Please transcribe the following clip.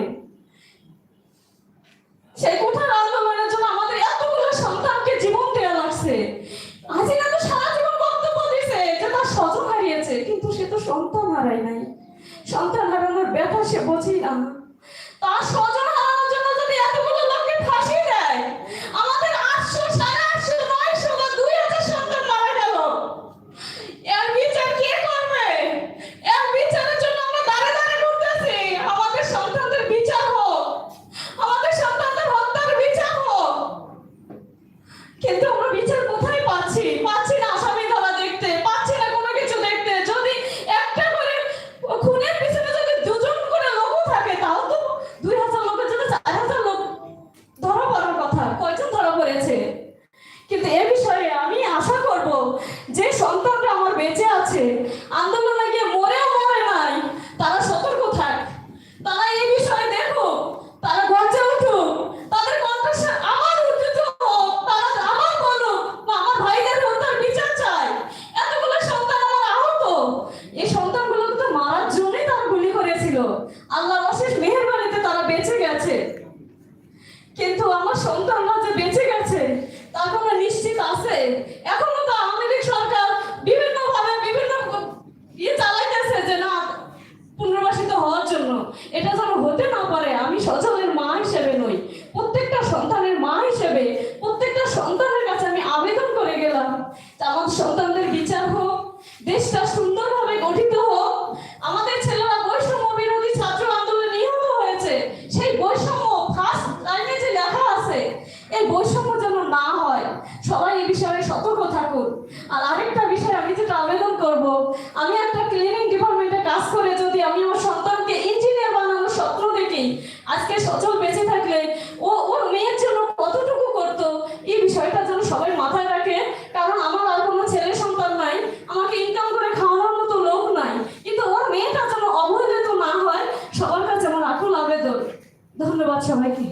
আন্দোলনে সেই কোঠার রাজভবনের জন্য আমাদের এতগুলো সন্তানকে জীবন দেওয়া লাগছে। হাসিনা তো সারা জীবন বক্তব্য দিছে যে তার স্বজন হারিয়েছে, কিন্তু সে তো সন্তান হারায় নাই। সন্তান হারানোর ব্যথা সে বোঝেই না। তার স্বজন হারানোর জন্য যদি এতগুলো লোককে ফাঁসি দেয় আমাদের আটশো সাড়ে আটশো নয়শো বা দুই হাজার সন্তান মারা গেল এর বিচার কে করবে এর বিচারের জন্য আমরা দাঁড়ে দাঁড়ে ঘুরতেছি আমাদের সন্তানদের বিচার হোক আমাদের সন্তানদের হত্যার বিচার হোক কিন্তু আমরা বিচার কোথায় পাচ্ছি পাচ্ছি না আসামি ধরা দেখতে পাচ্ছি না কোনো কিছু দেখতে যদি একটা করে খুনের পিছনে যদি দুজন করে লোকও থাকে, তাও তো দুই হাজার লোকের জন্য চার হাজার লোক ধরা পড়ার কথা। কয়জন ধরা পড়েছে? কিন্তু এ বিষয়ে আমি আশা করব যে সন্তানরা আমার বেঁচে আছে, আন্দোলনে গিয়ে মরেও মরে নাই, তারা সতর্ক থাক। তারা এই বিষয়ে দেখো তারা গর্জে উঠুক, তাদের কণ্ঠস্বর আমার উদ্যত হোক, তারা আমার বলুক বা আমার ভাইদের হত্যার বিচার চাই। এতগুলো সন্তান আমার আহত। এই সন্তানগুলোকে আল্লাহর অশেষ মেহেরবানিতে তারা বেঁচে গেছে। কিন্তু আমার সন্তানরা যে বেঁচে গেছে তা কোনো নিশ্চিত আছে? এখনও তো আওয়ামী সরকার বিভিন্ন ভাবে বিভিন্ন ইয়ে চালাইতেছে যে না, পুনর্বাসিত হওয়ার জন্য। এটা যেন হতে না পারে, আমি সজলের মা হিসেবে নই। প্রত্যেকটা সন্তানের মা হিসেবে, প্রত্যেকটা সন্তানের কাছে আমি আবেদন করে গেলাম আমার সন্তানদের বিচার হোক, দেশটা এই বৈষম্য যেন না হয়, সবাই এই বিষয়ে সতর্ক থাকুন। আর আরেকটা বিষয় আমি যেটা আবেদন করব, আমি একটা ক্লিনিং ডিপার্টমেন্টে কাজ করে যদি আমি আমার সন্তানকে ইঞ্জিনিয়ার বানানোর স্বপ্ন দেখি, আজকে সচল বেঁচে থাকলে ও, ওর মেয়ের জন্য কতটুকু করতো, এই বিষয়টা যেন সবাই মাথায় রাখে। কারণ আমার আর কোনো ছেলে সন্তান নাই, আমাকে ইনকাম করে খাওয়ানোর মতো লোক নাই। কিন্তু ওর মেয়েটা যেন অবহেলিত না হয়, সবার কাছে আমার আকুল আবেদন। ধন্যবাদ সবাইকে।